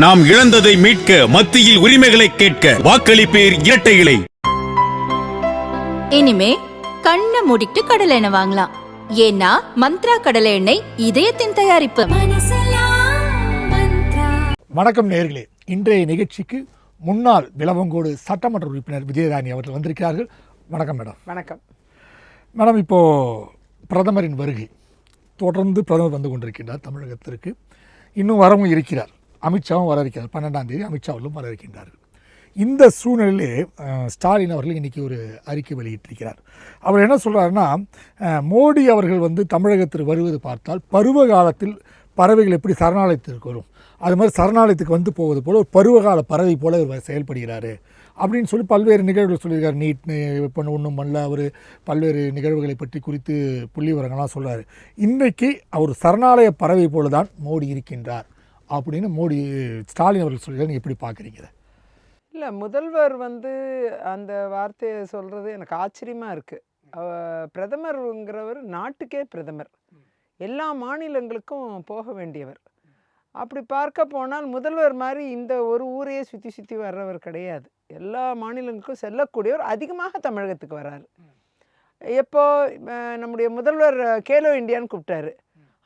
நாம் இழந்ததை மீட்க மத்தியில் உரிமைகளை கேட்க வாக்களிப்பேர் இரட்டை இலை. இனிமே கண்ணை மூடிட்டு கடலை எண்ணெய் வாங்கலாம். ஏன்னா மந்த்ரா கடலை எண்ணெய் இதயத்தின் தயாரிப்பு. வணக்கம் நேர்களே. இன்றைய நிகழ்ச்சிக்கு முன்னாள் விளவங்கோடு சட்டமன்ற உறுப்பினர் விஜயராணி அவர்கள் வந்திருக்கிறார்கள். வணக்கம் மேடம். வணக்கம். மேடம் இப்போது பிரதமரின் வருகை. தொடர்ந்து பிரதமர் வந்து கொண்டிருக்கின்றார் தமிழகத்திற்கு. இன்னும் வரவும் இருக்கிறார். அமித்ஷாவும் வர இருக்கிறார் பன்னெண்டாம் தேதி அமித்ஷா அவர்களும் வர இருக்கின்றார்கள் இந்த சூழ்நிலையிலே ஸ்டாலின் அவர்கள் இன்றைக்கி ஒரு அறிக்கை வெளியிட்டிருக்கிறார். அவர் என்ன சொல்கிறாருன்னா மோடி அவர்கள் வந்து தமிழகத்தில் வருவது பார்த்தால் பருவ காலத்தில் பறவைகள் எப்படி சரணாலயத்திற்கு வரும்? அது மாதிரி சரணாலயத்துக்கு வந்து போவது போல் ஒரு பருவகால பறவை போல இவர் செயல்படுகிறார். அப்படின்னு சொல்லி பல்வேறு நிகழ்வுகள் சொல்லியிருக்கார். நீட் இப்போ ஒன்றும் பண்ணல அவர் பல்வேறு நிகழ்வுகளை பற்றி குறித்து புள்ளி விவரங்கள்லாம் சொல்கிறார் இன்றைக்கு அவர் சரணாலய பறவை போல தான் மோடி இருக்கின்றார். அப்படின்னு மோடி ஸ்டாலின் அவர்கள் சொல்லியிருக்காரு நீங்கள் எப்படி பார்க்குறீங்க? இல்லை முதல்வர் வந்து அந்த வார்த்தையை சொல்கிறது எனக்கு ஆச்சரியமாக இருக்குது பிரதமருங்கிறவர் நாட்டுக்கே பிரதமர். எல்லா மாநிலங்களுக்கும் போக வேண்டியவர். அப்படி பார்க்க போனால் முதல்வர் மாதிரி இந்த ஒரு ஊரையே சுற்றி சுற்றி வர்றவர் கிடையாது. எல்லா மாநிலங்களுக்கும் செல்லக்கூடியவர் அதிகமாக தமிழகத்துக்கு வராரு. எப்போ நம்முடைய முதல்வர் கேலோ இந்தியான்னு கூப்பிட்டாரு.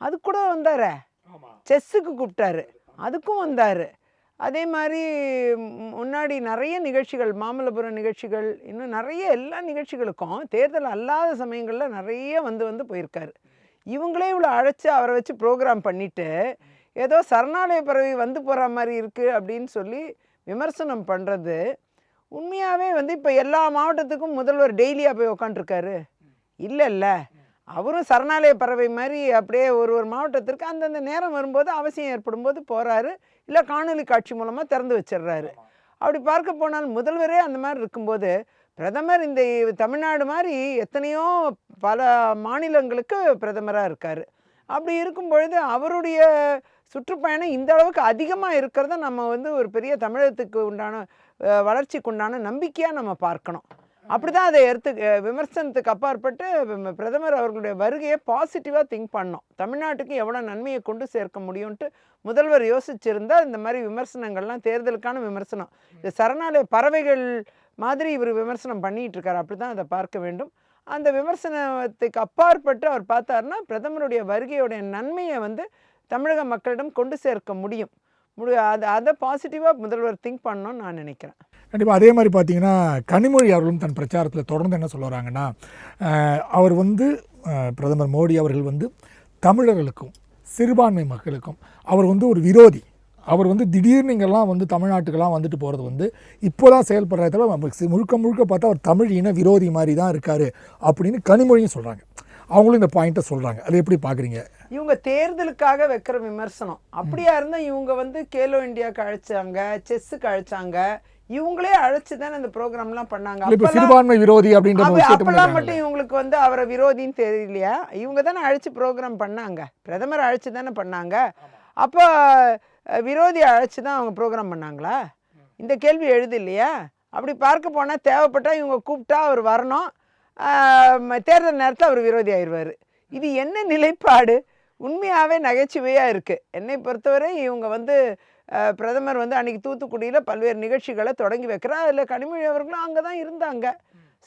அது கூட வந்தாரே. செஸ்ஸுக்கு கூப்பிட்டாரு. அதுக்கும் வந்தார். அதே மாதிரி முன்னாடி நிறைய நிகழ்ச்சிகள் மாமல்லபுரம் நிகழ்ச்சிகள் இன்னும் நிறைய எல்லா நிகழ்ச்சிகளுக்கும் தேர்தல் அல்லாத சமயங்களில் நிறைய வந்து வந்து போயிருக்காரு. இவங்களே இவ்வளோ அழைச்சி அவரை வச்சு ப்ரோக்ராம் பண்ணிவிட்டு ஏதோ சரணாலய பறவை வந்து போகிற மாதிரி இருக்குது அப்படின்னு சொல்லி விமர்சனம் பண்ணுறது உண்மையாகவே வந்து இப்போ எல்லா மாவட்டத்துக்கும் முதல்வர் டெய்லியாக போய் உக்காண்ட்ருக்காரு இல்லை இல்லை. அவரும் சரணாலய பறவை மாதிரி அப்படியே ஒரு ஒரு மாவட்டத்திற்கு அந்தந்த நேரம் வரும்போது அவசியம் ஏற்படும் போது போகிறாரு இல்லை காணொலி காட்சி மூலமாக திறந்து வச்சிடுறாரு. அப்படி பார்க்க போனால் முதல்வரே அந்த மாதிரி இருக்கும்போது பிரதமர் இந்த தமிழ்நாடு மாதிரி எத்தனையோ பல மாநிலங்களுக்கு பிரதமராக இருக்கார். அப்படி இருக்கும் பொழுது அவருடைய சுற்றுப்பயணம் இந்த அளவுக்கு அதிகமாக இருக்கிறத நம்ம வந்து ஒரு பெரிய தமிழகத்துக்கு உண்டான வளர்ச்சிக்கு உண்டான நம்பிக்கையாக நம்ம பார்க்கணும். அப்படிதான் அதை எடுத்து விமர்சனத்துக்கு அப்பாற்பட்டு பிரதமர் அவர்களுடைய வருகையை பாசிட்டிவாக திங்க் பண்ணோம். தமிழ்நாட்டுக்கு எவ்வளோ நன்மையை கொண்டு சேர்க்க முடியும்ட்டு முதல்வர் யோசிச்சிருந்தா இந்த மாதிரி விமர்சனங்கள்லாம் தேர்தலுக்கான விமர்சனம். இந்த சரணாலய பறவைகள் மாதிரி இவர் விமர்சனம் பண்ணிட்டு இருக்காரு அப்படி தான் அதை பார்க்க வேண்டும். அந்த விமர்சனத்துக்கு அப்பாற்பட்டு அவர் பார்த்தாருன்னா பிரதமருடைய வருகையுடைய நன்மையை வந்து தமிழக மக்களிடம் கொண்டு சேர்க்க முடியும். முடி அதை அதை பாசிட்டிவாக முதல்வர் திங்க் பண்ணணும்னு நான் நினைக்கிறேன். கண்டிப்பாக அதே மாதிரி பார்த்தீங்கன்னா கனிமொழி அவர்களும் தன் பிரச்சாரத்தில் தொடர்ந்து என்ன சொல்ல வராங்கன்னா அவர் வந்து பிரதமர் மோடி அவர்கள் வந்து தமிழர்களுக்கும் சிறுபான்மை மக்களுக்கும் அவர் வந்து ஒரு விரோதி. அவர் வந்து திடீர்னு இங்கெல்லாம் வந்து தமிழ்நாட்டுக்கெல்லாம் வந்துட்டு போகிறது வந்து இப்போ தான் செயல்படுற நமக்கு முழுக்க முழுக்க பார்த்தா அவர் தமிழ் இன விரோதி மாதிரி தான் இருக்கார் அப்படின்னு கனிமொழியும் சொல்கிறாங்க அவங்களும் இந்த பாயிண்ட்டை சொல்கிறாங்க அதை எப்படி பார்க்குறீங்க இவங்க தேர்தலுக்காக வைக்கிற விமர்சனம். அப்படியா இருந்தால் இவங்க வந்து கேலோ இந்தியாவுக்கு அழைச்சாங்க செஸ்ஸுக்கு அழைச்சாங்க இவங்களே அழைச்சு தானே இந்த ப்ரோக்ராம்லாம் பண்ணாங்க. இப்போ சிறுபான்மை விரோதி அப்படின்ற அப்பெல்லாம். மட்டும் இவங்களுக்கு வந்து அவரை விரோதின்னு தெரியலையா? இவங்க தானே அழைச்சி ப்ரோக்ராம் பண்ணாங்க. பிரதமர் அழைச்சி தானே பண்ணாங்க. அப்போ விரோதி அழைச்சி தான் அவங்க ப்ரோக்ராம் பண்ணாங்களா? இந்த கேள்வி எழுது இல்லையா அப்படி பார்க்க போனால் தேவைப்பட்டா இவங்க கூப்பிட்டா அவர் வரணும். தேர்தல் நேரத்தில் அவர் விரோதி ஆயிடுவார். இது என்ன நிலைப்பாடு? உண்மையாகவே நகைச்சுவையாக இருக்குது என்னை பொறுத்தவரை இவங்க வந்து பிரதமர் வந்து அன்னைக்கு தூத்துக்குடியில் பல்வேறு நிகழ்ச்சிகளை தொடங்கி வைக்கிறார். அதில் கனிமொழி அவர்களும் அங்கே தான் இருந்தாங்க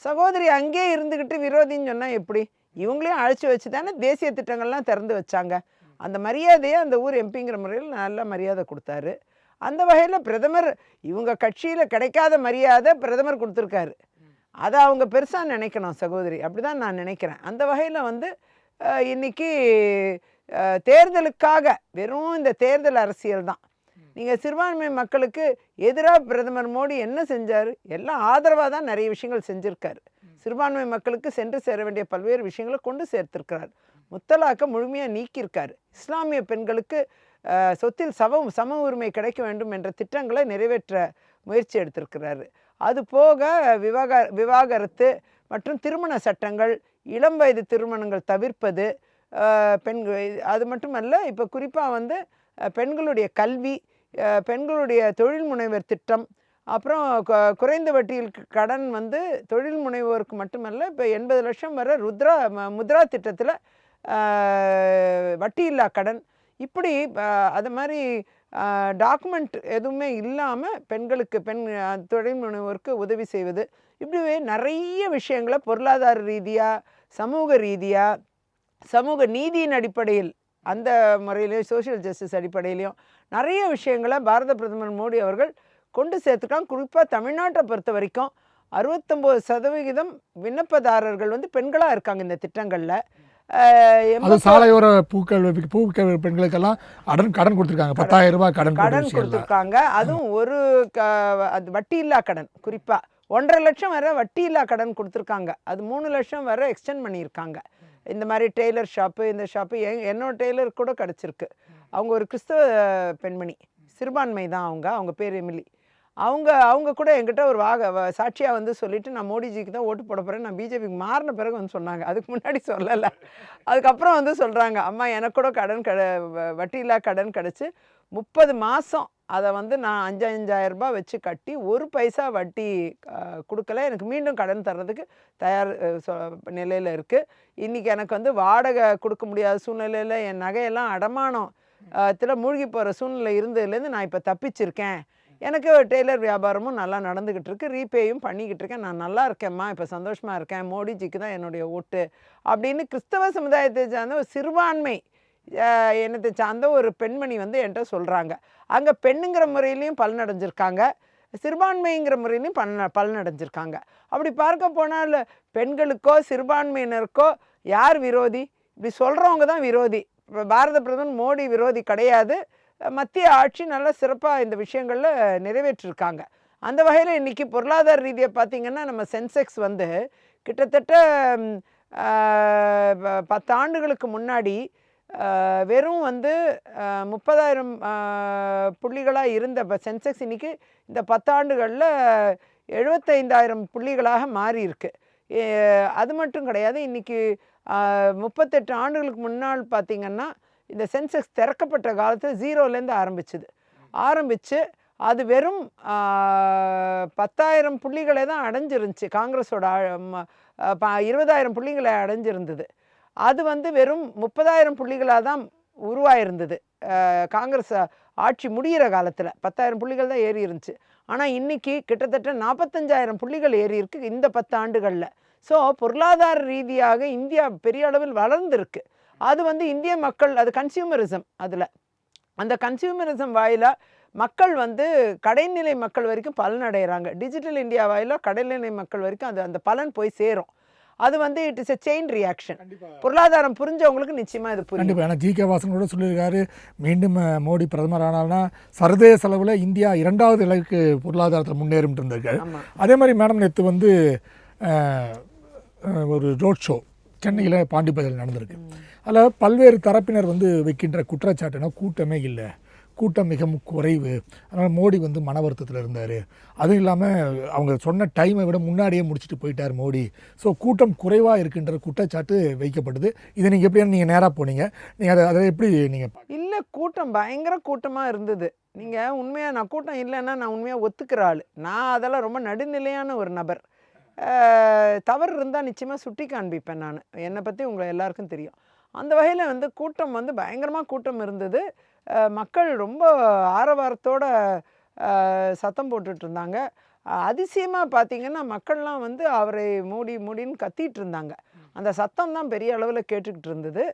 சகோதரி அங்கேயே இருந்துக்கிட்டு விரோதின்னு சொன்னால் எப்படி? இவங்களையும் அழைச்சி வச்சு தானே தேசிய திட்டங்கள்லாம் திறந்து வச்சாங்க. அந்த மரியாதையை அந்த ஊர் எம்பிங்கிற முறையில் நல்ல மரியாதை கொடுத்தாரு. அந்த வகையில் பிரதமர் இவங்க கட்சியில் கிடைக்காத மரியாதை பிரதமர் கொடுத்துருக்காரு. அதை அவங்க பெருசாக நினைக்கணும் சகோதரி. அப்படி தான் நான் நினைக்கிறேன். அந்த வகையில் வந்து அஹ், தேர்தலுக்காக வெறும் இந்த தேர்தல் அரசியல் தான் நீங்கள் சிறுபான்மை மக்களுக்கு எதிராக பிரதமர் மோடி என்ன செஞ்சார்? எல்லாம் ஆதரவாக தான் நிறைய விஷயங்கள் செஞ்சுருக்காரு. சிறுபான்மை மக்களுக்கு சென்று சேர வேண்டிய பல்வேறு விஷயங்களை கொண்டு சேர்த்திருக்கிறார். முத்தலாக்க முழுமையாக நீக்கியிருக்காரு. இஸ்லாமிய பெண்களுக்கு சொத்தில் சம சம உரிமை கிடைக்க வேண்டும் என்ற திட்டங்களை நிறைவேற்ற முயற்சி எடுத்திருக்கிறாரு. அது போக விவாக விவாகரத்து மற்றும் திருமண சட்டங்கள் இளம் வயது திருமணங்கள் தவிர்ப்பது பெண்கள் அது மட்டுமல்ல இப்போ குறிப்பாக வந்து பெண்களுடைய கல்வி பெண்களுடைய தொழில் முனைவர் திட்டம். அப்புறம் குறைந்த வட்டியில் கடன் வந்து தொழில் முனைவோருக்கு மட்டுமல்ல இப்போ எண்பது லட்சம் வர ருத்ரா ம- முத்ரா திட்டத்தில் வட்டியில்லா கடன். இப்படி அது மாதிரி டாக்குமெண்ட் எதுவுமே இல்லாமல் பெண்களுக்கு பெண் தொழில் முனைவோருக்கு உதவி செய்வது. இப்படிவே நிறைய விஷயங்களை பொருளாதார ரீதியாக சமூக ரீதியாக சமூக நீதியின் அடிப்படையில் அந்த முறையிலையும் சோஷியல் ஜஸ்டிஸ் அடிப்படையிலையும் நிறைய விஷயங்களை பாரத பிரதமர் மோடி அவர்கள் கொண்டு சேர்த்துக்கலாம் குறிப்பாக தமிழ்நாட்டை பொறுத்த வரைக்கும் அறுபத்தொம்போது சதவிகிதம் விண்ணப்பதாரர்கள் வந்து பெண்களாக இருக்காங்க இந்த திட்டங்களில். அது சாலையோர பூக்கள் பூக்கள் பெண்களுக்கெல்லாம் அடன் கடன் கொடுத்துருக்காங்க. பத்தாயிரம் ரூபாய் கடன் கடன். கொடுத்துருக்காங்க. அதுவும் ஒரு க அது வட்டி இல்லா கடன். குறிப்பாக ஒன்றரை லட்சம் வரை வட்டி இல்லா கடன் கொடுத்துருக்காங்க. அது மூணு லட்சம் வரை எக்ஸ்டெண்ட் பண்ணியிருக்காங்க. இந்த மாதிரி டெய்லர் ஷாப்பு இந்த ஷாப்பு என் என்னோட டெய்லர் கூட கிடச்சிருக்கு. அவங்க ஒரு கிறிஸ்தவ பெண்மணி சிறுபான்மை தான் அவங்க. அவங்க பேர் எமிலி. அவங்க அவங்க கூட என்கிட்ட ஒரு வாக சாட்சியாக வந்து சொல்லிவிட்டு நான் மோடிஜிக்கு தான் ஓட்டு போட போகிறேன் நான் பிஜேபிக்கு மாறின பிறகு வந்து சொன்னாங்க. அதுக்கு முன்னாடி சொல்லலை. அதுக்கப்புறம் வந்து சொல்கிறாங்க அம்மா எனக்கு கூட கடன் கட வ- வட்டியில்லா கடன் கிடச்சி முப்பது மாதம் அதை வந்து நான் அஞ்சு அஞ்சாயிரரூபா வச்சு கட்டி ஒரு பைசா வட்டி கொடுக்கல. எனக்கு மீண்டும் கடன் தர்றதுக்கு தயார் நிலையில் இருக்குது இன்றைக்கி எனக்கு வந்து வாடகை கொடுக்க முடியாத சூழ்நிலையில் என் நகையெல்லாம் அடமானம் த்தில் மூழ்கி போகிற சூழ்நிலை இருந்ததுலேருந்து நான் இப்போ தப்பிச்சிருக்கேன். எனக்கு டெய்லர் வியாபாரமும் நல்லா நடந்துக்கிட்டு இருக்கு. ரீபேயும் பண்ணிக்கிட்டு இருக்கேன். நான் நல்லா இருக்கேம்மா. இப்போ சந்தோஷமாக இருக்கேன். மோடிஜிக்கு தான் என்னுடைய ஓட்டு. அப்படின்னு கிறிஸ்தவ சமுதாயத்தை சார்ந்த ஒரு சிறுபான்மை என்னத்தை சார்ந்த ஒரு பெண்மணி வந்து என்கிட்ட சொல்கிறாங்க அங்கே பெண்ணுங்கிற முறையிலையும் பலனடைஞ்சிருக்காங்க. சிறுபான்மைங்கிற முறையிலையும் பலன பலனடைஞ்சிருக்காங்க. அப்படி பார்க்க போனால் பெண்களுக்கோ சிறுபான்மையினருக்கோ யார் விரோதி? இப்படி சொல்கிறவங்க தான் விரோதி. இப்போ பாரத பிரதமர் மோடி விரோதி கிடையாது. மத்திய ஆட்சி நல்லா சிறப்பாக இந்த விஷயங்களில் நிறைவேற்றிருக்காங்க. அந்த வகையில் இன்றைக்கி பொருளாதார ரீதியாக பார்த்திங்கன்னா நம்ம சென்செக்ஸ் வந்து கிட்டத்தட்ட ப- பத்து ஆண்டுகளுக்கு முன்னாடி வெறும் வந்து முப்பதாயிரம் புள்ளிகளாக இருந்த இப்போ சென்செக்ஸ் இன்றைக்கி இந்த பத்தாண்டுகளில் எழுபத்தைந்தாயிரம் புள்ளிகளாக மாறியிருக்கு. அது மட்டும் கிடையாது. இன்றைக்கி முப்பத்தெட்டு ஆண்டுகளுக்கு முன்னால் பார்த்திங்கன்னா இந்த சென்செக்ஸ் திறக்கப்பட்ட காலத்தில் ஜீரோலேருந்து ஆரம்பிச்சுது. ஆரம்பித்து அது வெறும் பத்தாயிரம் புள்ளிகளை தான் அடைஞ்சிருந்துச்சு. காங்கிரஸோட ப- இருபதாயிரம் புள்ளிகளை அடைஞ்சிருந்தது. அது வந்து வெறும் முப்பதாயிரம் புள்ளிகளாக தான் உருவாயிருந்தது. காங்கிரஸ் ஆட்சி முடிகிற காலத்தில் பத்தாயிரம் புள்ளிகள் தான் ஏறி இருந்துச்சு ஆனால் இன்றைக்கி கிட்டத்தட்ட நாற்பத்தஞ்சாயிரம் புள்ளிகள் ஏறியிருக்கு இந்த பத்து ஆண்டுகளில். ஸோ பொருளாதார ரீதியாக இந்தியா பெரிய அளவில் வளர்ந்துருக்கு. அது வந்து இந்திய மக்கள் அது கன்சியூமரிசம் அதில். அந்த கன்சியூமரிசம் வாயிலாக மக்கள் வந்து கடைநிலை மக்கள் வரைக்கும் பலன் அடைகிறாங்க டிஜிட்டல் இந்தியா வாயிலாக கடைநிலை மக்கள் வரைக்கும் அது அந்த பலன் போய் சேரும். அது வந்து it is a chain reaction பொருளாதாரம் புரிஞ்சவங்களுக்கு நிச்சயமாக இது புரியும். கண்டிப்பாக ஏன்னா ஜி கே வாசன் கூட சொல்லியிருக்காரு மீண்டும் மோடி பிரதமர் ஆனால்னா சர்வதேச அளவில் இந்தியா இரண்டாவது இலக்கு பொருளாதாரத்தில் முன்னேறும் இருந்தார்கள் ஆமாம் அதே மாதிரி மேடம் நேற்று வந்து ஒரு ரோட் ஷோ சென்னையில் பாண்டிப்பதில் நடந்திருக்கு. அதில் பல்வேறு தரப்பினர் வந்து வைக்கின்ற குற்றச்சாட்டுனா கூட்டமே இல்லை. கூட்டம் மிக குறைவு. அதனால் மோடி வந்து மன வருத்தத்தில் இருந்தார். அதுவும் இல்லாமல் அவங்க சொன்ன டைமை விட முன்னாடியே முடிச்சுட்டு போயிட்டார் மோடி. ஸோ கூட்டம் குறைவாக இருக்குன்ற குற்றச்சாட்டு வைக்கப்படுது இதை நீங்கள் எப்படி நீங்கள் நேராக போனீங்க. நீங்கள் அதை அதை எப்படி நீங்கள் இல்லை கூட்டம் பயங்கர கூட்டமாக இருந்தது. நீங்கள் உண்மையாக நான் கூட்டம் இல்லைன்னா நான் உண்மையாக ஒத்துக்கிற ஆள். நான் அதெல்லாம் ரொம்ப நடுநிலையான ஒரு நபர். தவறு இருந்தால் நிச்சயமாக சுட்டி காண்பிப்பேன் நான். என்னை பற்றி உங்களை எல்லாருக்கும் தெரியும். அந்த வகையில் வந்து கூட்டம் வந்து பயங்கரமாக கூட்டம் இருந்தது. மக்கள் ரொம்ப ஆரவாரத்தோட சத்தம் போட்டுட்டு இருந்தாங்க அதிசயமாக பார்த்தீங்கன்னா மக்கள்லாம் வந்து அவரை மூடி மூடின்னு கத்திட்டு இருந்தாங்க அந்த சத்தம் தான் பெரிய அளவில் கேட்டுக்கிட்டு இருந்தது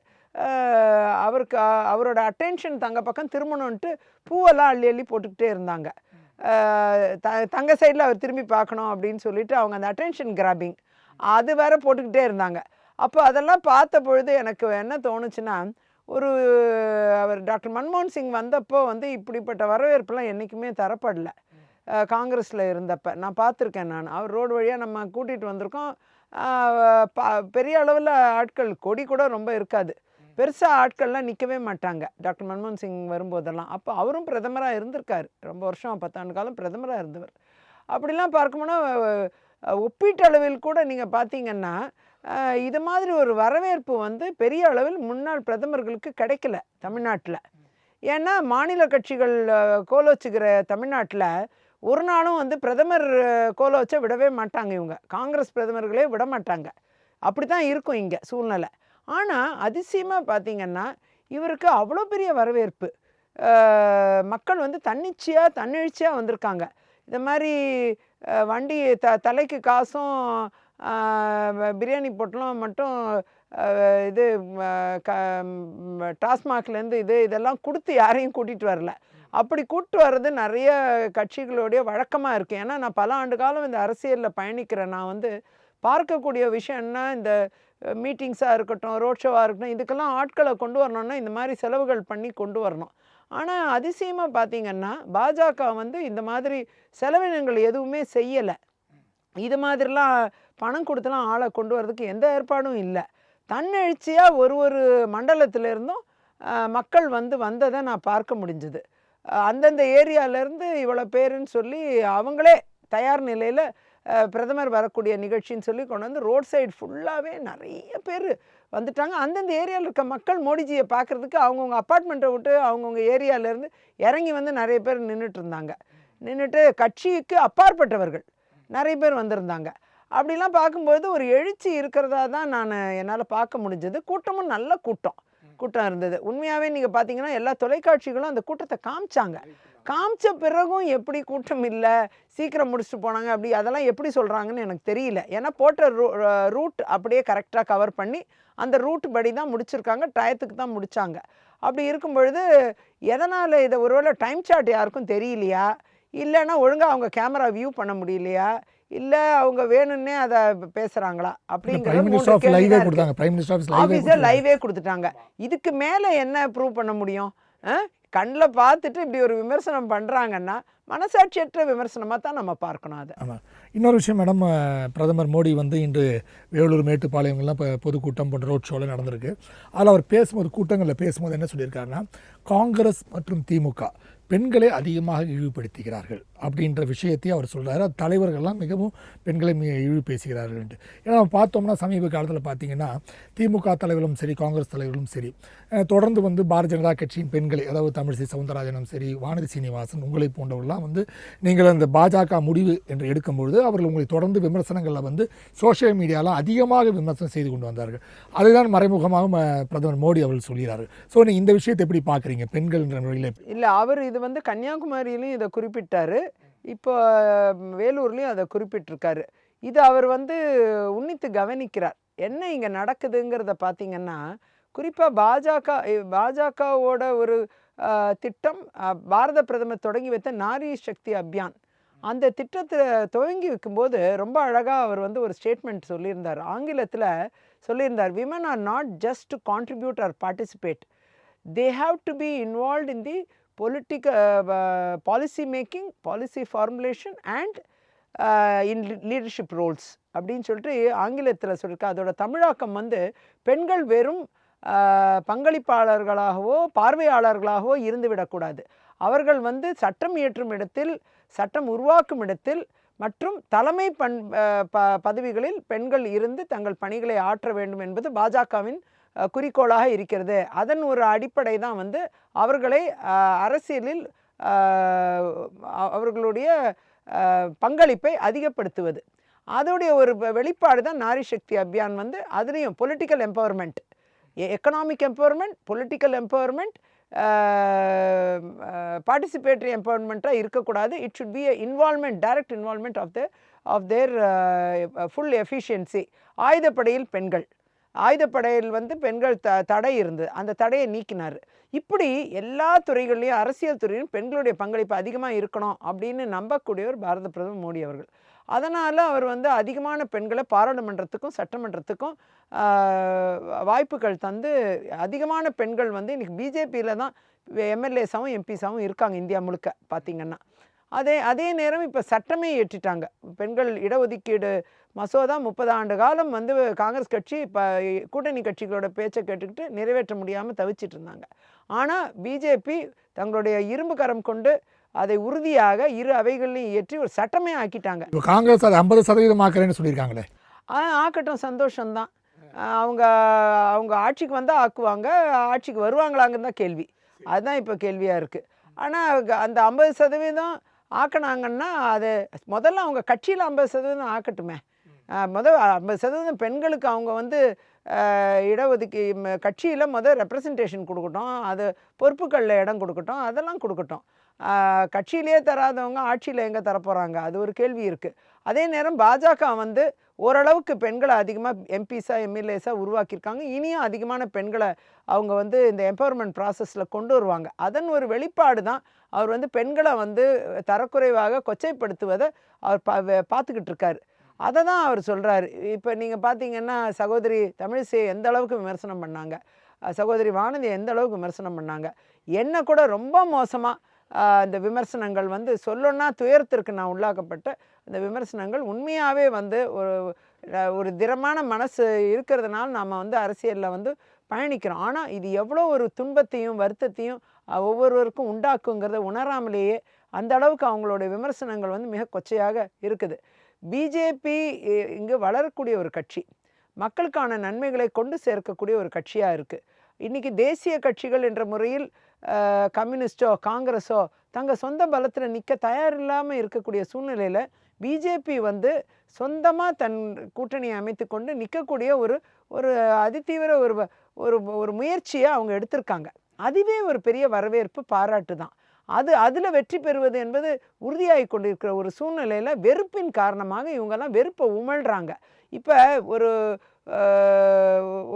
அவருக்கு அவரோட அட்டென்ஷன் தங்க பக்கம் திரும்பணுன்ட்டு பூவெல்லாம் அள்ளி அள்ளி போட்டுக்கிட்டே இருந்தாங்க. த தங்க சைடில் அவர் திரும்பி பார்க்கணும் அப்படின்னு சொல்லிட்டு அவங்க அந்த அட்டென்ஷன் கிராபிங் அது வேற போட்டுக்கிட்டே இருந்தாங்க. அப்போ அதெல்லாம் பார்த்த பொழுது எனக்கு என்ன தோணுச்சுன்னா ஒரு அவர் டாக்டர் மன்மோகன் சிங் வந்தப்போ வந்து இப்படிப்பட்ட வரவேற்புலாம் என்றைக்குமே தரப்படல. காங்கிரஸில் இருந்தப்ப. நான் பார்த்துருக்கேன் நான். அவர் ரோடு வழியாக நம்ம கூட்டிகிட்டு வந்திருக்கோம். பெரிய அளவில் ஆட்கள் கொடி கூட ரொம்ப இருக்காது. பெருசாக ஆட்கள்லாம் நிற்கவே மாட்டாங்க. டாக்டர் மன்மோகன் சிங் வரும்போதெல்லாம். அப்போ அவரும் பிரதமராக இருந்திருக்காரு. ரொம்ப வருஷம் பத்தாண்டு காலம் பிரதமராக இருந்தவர். அப்படிலாம் பார்க்கும்போனா அஹ், ஒப்பீட்டளவில் கூட நீங்கள் பார்த்தீங்கன்னா இது மாதிரி ஒரு வரவேற்பு வந்து பெரிய அளவில் முன்னாள் பிரதமர்களுக்கு கிடைக்கல தமிழ்நாட்டில். ஏன்னா மாநில கட்சிகள் கோலோச்சுக்கிற தமிழ்நாட்டில் ஒரு நாளும் வந்து பிரதமர் அஹ், கோலோச்ச விடவே மாட்டாங்க இவங்க. காங்கிரஸ் பிரதமர்களே விட மாட்டாங்க. அப்படி தான் இருக்கும் இங்கே சூழ்நிலை. ஆனால் அதிசயமாக பார்த்தீங்கன்னா இவருக்கு அவ்வளோ பெரிய வரவேற்பு. மக்கள் வந்து தன்னிச்சையாக தன்னெழுச்சியாக வந்திருக்காங்க. இந்த மாதிரி வண்டி த தலைக்கு காசும் பிரியாணி பொட்டலம் மட்டும் இது க டாஸ்மாக்லேருந்து இது இதெல்லாம் கொடுத்து யாரையும் கூட்டிகிட்டு வரல. அப்படி கூட்டு வர்றது நிறைய கட்சிகளுடைய வழக்கமாக இருக்குது ஏன்னா நான் பல ஆண்டு காலம் இந்த அரசியலில் பயணிக்கிறேன். நான் வந்து பார்க்கக்கூடிய விஷயம் என்ன? இந்த மீட்டிங்ஸாக இருக்கட்டும் ரோட் ஷோவாக இருக்கட்டும் இதுக்கெல்லாம் ஆட்களை கொண்டு வரணும்னா இந்த மாதிரி செலவுகள் பண்ணி கொண்டு வரணும். ஆனால் அதிசயமாக பார்த்தீங்கன்னா பாஜக வந்து இந்த மாதிரி செலவினங்கள் எதுவுமே செய்யலை. இது மாதிரிலாம் பணம் கொடுத்துலாம் ஆளை கொண்டு வரதுக்கு எந்த ஏற்பாடும் இல்லை. தன்னெழுச்சியாக ஒரு ஒரு மண்டலத்துலேருந்தும் மக்கள் வந்து வந்ததை நான் பார்க்க முடிஞ்சுது. அந்தந்த ஏரியாவிலேருந்து இவ்வளோ பேருன்னு சொல்லி அவங்களே தயார் நிலையில் பிரதமர் வரக்கூடிய நிகழ்ச்சின்னு சொல்லி கொண்டு வந்து ரோட் சைடு ஃபுல்லாகவே நிறைய பேர் வந்துட்டாங்க. அந்தந்த ஏரியாவில் இருக்க மக்கள் மோடிஜியை பார்க்குறதுக்கு அவங்கவுங்க அப்பார்ட்மெண்ட்டை விட்டு அவங்கவுங்க ஏரியாவிலேருந்து இறங்கி வந்து நிறைய பேர் நின்றுட்டு இருந்தாங்க. நின்றுட்டு கட்சிக்கு அப்பாற்பட்டவர்கள் நிறைய பேர் வந்திருந்தாங்க. அப்படிலாம் பார்க்கும்போது ஒரு எழுச்சி இருக்கிறதா தான் நான் என்னால் பார்க்க முடிஞ்சது. கூட்டமும் நல்ல கூட்டம். கூட்டம் இருந்தது. உண்மையாகவே நீங்கள் பார்த்தீங்கன்னா எல்லா தொலைக்காட்சிகளும் அந்த கூட்டத்தை காமிச்சாங்க. காமிச்ச பிறகும் எப்படி கூட்டம் இல்லை? சீக்கிரம் முடிச்சுட்டு போனாங்க அப்படி. அதெல்லாம் எப்படி சொல்கிறாங்கன்னு எனக்கு தெரியல. ஏன்னா போட்ட ரூ ரூட் அப்படியே கரெக்டாக கவர் பண்ணி அந்த ரூட் படி தான் முடிச்சிருக்காங்க. டயத்துக்கு தான் முடித்தாங்க அப்படி இருக்கும் பொழுது எதனால் இதை ஒருவேளை டைம் சார்ட் யாருக்கும் தெரியலையா? இல்லைன்னா ஒழுங்காக அவங்க கேமரா வியூ பண்ண முடியலையா? இல்லை அவங்க வேணும்னே அதை பேசுகிறாங்களா பிரைம் மினிஸ்டர் ஆஃப் லைவே அப்படிங்கிற லைவே கொடுத்துட்டாங்க. இதுக்கு மேலே என்ன ப்ரூவ் பண்ண முடியும்? கண்ணில் பார்த்துட்டு இப்படி ஒரு விமர்சனம் பண்ணுறாங்கன்னா மனசாட்சியற்ற விமர்சனமாக தான் நம்ம பார்க்கணும் அதை. ஆமாம் இன்னொரு விஷயம் மேடம் பிரதமர் மோடி வந்து இன்று வேலூர் மேட்டுப்பாளையங்கள்லாம் இப்போ பொதுக்கூட்டம் போன்ற ரோட் ஷோவில் நடந்திருக்கு. அதில் அவர் பேசும்போது கூட்டங்களில் பேசும்போது என்ன சொல்லியிருக்காருன்னா காங்கிரஸ் மற்றும் திமுக பெண்களை அதிகமாக இழிவுபடுத்துகிறார்கள் அப்படின்ற விஷயத்தையும் அவர் சொல்றாரு. தலைவர்கள்லாம் மிகவும் பெண்களை மி- இழிவு பேசுகிறார்கள் என்று. ஏன்னா பார்த்தோம்னா சமீப காலத்தில் பார்த்தீங்கன்னா திமுக தலைவர்களும் சரி காங்கிரஸ் தலைவர்களும் சரி தொடர்ந்து வந்து பாரதிய ஜனதா கட்சியின் பெண்களை அதாவது தமிழிசை சவுந்தரராஜனும் சரி வானதி சீனிவாசன் உங்களை போன்றவர்கள்லாம் வந்து நீங்கள் அந்த பாஜக முடிவு என்று எடுக்கும்பொழுது அவர்கள் உங்களை தொடர்ந்து விமர்சனங்களில் வந்து சோஷியல் மீடியாவில் அதிகமாக விமர்சனம் செய்து கொண்டு வந்தார்கள். அதுதான் மறைமுகமாக பிரதமர் மோடி அவர்கள் சொல்கிறார்கள். ஸோ நீங்கள் இந்த விஷயத்தை எப்படி பார்க்குறீங்க? பெண்கள் என்ற முறையில். இல்லை அவர் இது வந்து கன்னியாகுமரியிலையும் இதை குறிப்பிட்டார். இப்போ வேலூர்லேயும் அதை குறிப்பிட்டிருக்காரு. இது அவர் வந்து உன்னித்து கவனிக்கிறார். என்ன இங்கே நடக்குதுங்கிறத பார்த்தீங்கன்னா குறிப்பாக பாஜக பாஜகவோட ஒரு திட்டம் பாரத பிரதமர் தொடங்கி வைத்த நாரி சக்தி அபியான். அந்த திட்டத்தை துவங்கி வைக்கும்போது ரொம்ப அழகாக அவர் வந்து ஒரு ஸ்டேட்மெண்ட் சொல்லியிருந்தார். ஆங்கிலத்தில் சொல்லியிருந்தார் women are not just to contribute or participate they have to be involve in the political policy making policy formulation and in leadership roles அப்படின்னு சொல்லிட்டு ஆங்கிலத்தில் சொல்லியிருக்கா. அதோட தமிழாக்கம் வந்து பெண்கள் வெறும் பங்களிப்பாளர்களாகவோ பார்வையாளர்களாகவோ இருந்துவிடக்கூடாது. அவர்கள் வந்து சட்டம் இயற்றும் இடத்தில் சட்டம் உருவாக்கும் இடத்தில் மற்றும் தலைமை பண் ப பதவிகளில் பெண்கள் இருந்து தங்கள் பணிகளை ஆற்ற வேண்டும் என்பது பாஜகவின் குறிக்கோளாக இருக்கிறது. அதன் ஒரு அடிப்படை தான் வந்து அவர்களை அரசியலில் அவர்களுடைய பங்களிப்பை அதிகப்படுத்துவது. அதோடைய ஒரு வெளிப்பாடு தான் நாரி சக்தி அபியான் வந்து அதுலேயும் political empowerment economic empowerment political empowerment participatory எம்பவர்மெண்ட்டாக இருக்கக்கூடாது it should be involvement direct involvement of the of their full efficiency ஆயுதப்படையில் பெண்கள். ஆயுதப்படையில் வந்து பெண்கள் த தடை இருந்தது. அந்த தடையை நீக்கினார். இப்படி எல்லா துறைகள்லையும் அரசியல் துறையிலும் பெண்களுடைய பங்களிப்பு அதிகமாக இருக்கணும் அப்படின்னு நம்பக்கூடியவர் பாரத பிரதமர் மோடி அவர்கள். அதனால் அவர் வந்து அதிகமான பெண்களை பாராளுமன்றத்துக்கும் சட்டமன்றத்துக்கும் வாய்ப்புகள் தந்து அதிகமான பெண்கள் வந்து இன்றைக்கி பிஜேபியில் தான் எம்எல்ஏஸாகவும் எம்பிஸாகவும் இருக்காங்க இந்தியா முழுக்க பார்த்திங்கன்னா அதே அதே நேரம் இப்போ சட்டமே ஏற்றிட்டாங்க. பெண்கள் இடஒதுக்கீடு மசோதா முப்பது ஆண்டு காலம் வந்து காங்கிரஸ் கட்சி இப்போ கூட்டணி கட்சிகளோட பேச்சை கேட்டுக்கிட்டு நிறைவேற்ற முடியாமல் தவிச்சிட்டு இருந்தாங்க. ஆனால் பிஜேபி தங்களுடைய இரும்பு கரம் கொண்டு அதை உறுதியாக இரு அவைகளையும் ஏற்றி ஒரு சட்டமே ஆக்கிட்டாங்க. இப்போ காங்கிரஸ் அது ஐம்பது சதவீதம் ஆக்குறேன்னு சொல்லியிருக்காங்களே? ஆ ஆக்கட்டும் சந்தோஷம்தான். அவங்க அவங்க ஆட்சிக்கு வந்தால் ஆக்குவாங்க ஆட்சிக்கு வருவாங்களாங்கன்னு தான் கேள்வி. அதுதான் இப்போ கேள்வியாக இருக்குது ஆனால் அந்த ஐம்பது சதவீதம் ஆக்கினாங்கன்னா அது முதல்ல அவங்க கட்சியில் ஐம்பது சதவீதம் ஆக்கட்டுமே. முதல் ஐம்பது சதவீதம் பெண்களுக்கு அவங்க வந்து இடஒதுக்கி கட்சியில் முதல் ரெப்ரசன்டேஷன் கொடுக்கட்டும் அது பொறுப்புகளில் இடம் கொடுக்கட்டும் அதெல்லாம் கொடுக்கட்டும். கட்சியிலே தராதவங்க ஆட்சியில் எங்கே தரப்போகிறாங்க அது ஒரு கேள்வி இருக்குது அதே நேரம் பாஜக வந்து ஓரளவுக்கு பெண்களை அதிகமாக எம்பிஸாக எம்எல்ஏஸாக உருவாக்கியிருக்காங்க. இனியும் அதிகமான பெண்களை அவங்க வந்து இந்த எம்பவர்மெண்ட் ப்ராசஸில் கொண்டு வருவாங்க. அதன் ஒரு வெளிப்பாடு தான் அவர் வந்து பெண்களை வந்து தரக்குறைவாக கொச்சைப்படுத்துவதை அவர் பா பார்த்துக்கிட்டு இருக்காரு. அதை தான் அவர் சொல்கிறாரு இப்போ நீங்கள் பார்த்தீங்கன்னா சகோதரி தமிழிசை எந்த அளவுக்கு விமர்சனம் பண்ணாங்க? சகோதரி வானதி எந்த அளவுக்கு விமர்சனம் பண்ணாங்க? என்ன கூட ரொம்ப மோசமாக அந்த விமர்சனங்கள் வந்து சொல்லணும்னா துயரத்திற்கு நான் உள்ளாக்கப்பட்ட அந்த விமர்சனங்கள் உண்மையாகவே வந்து ஒரு ஒரு திடமான மனசு இருக்கிறதுனால நாம் வந்து அரசியலில் வந்து பயணிக்கிறோம். ஆனால் இது எவ்வளோ ஒரு துன்பத்தையும் வருத்தத்தையும் ஒவ்வொருவருக்கும் உண்டாக்குங்கிறத உணராமலேயே அந்த அளவுக்கு அவங்களுடைய விமர்சனங்கள் வந்து மிக கொச்சையாக இருக்குது. பிஜேபி இங்கு வளரக்கூடிய ஒரு கட்சி மக்களுக்கான நன்மைகளை கொண்டு சேர்க்கக்கூடிய ஒரு கட்சியாக இருக்குது இன்றைக்கி தேசிய கட்சிகள் என்ற முறையில் கம்யூனிஸ்டோ காங்கிரஸோ தங்கள் சொந்த பலத்தில் நிற்க தயாரில்லாமல் இருக்கக்கூடிய சூழ்நிலையில் பிஜேபி வந்து சொந்தமாக தன் கூட்டணியை அமைத்து கொண்டு நிற்கக்கூடிய ஒரு ஒரு அதிதீவிர ஒரு வ- ஒரு ஒரு முயற்சியை அவங்க எடுத்திருக்காங்க. அதுவே ஒரு பெரிய வரவேற்பு பாராட்டு தான். அது அதில் வெற்றி பெறுவது என்பது உறுதியாகி கொண்டிருக்கிற ஒரு சூழ்நிலையில் வெறுப்பின் காரணமாக இவங்கெல்லாம் வெறுப்பை உமழ்கிறாங்க இப்போ ஒரு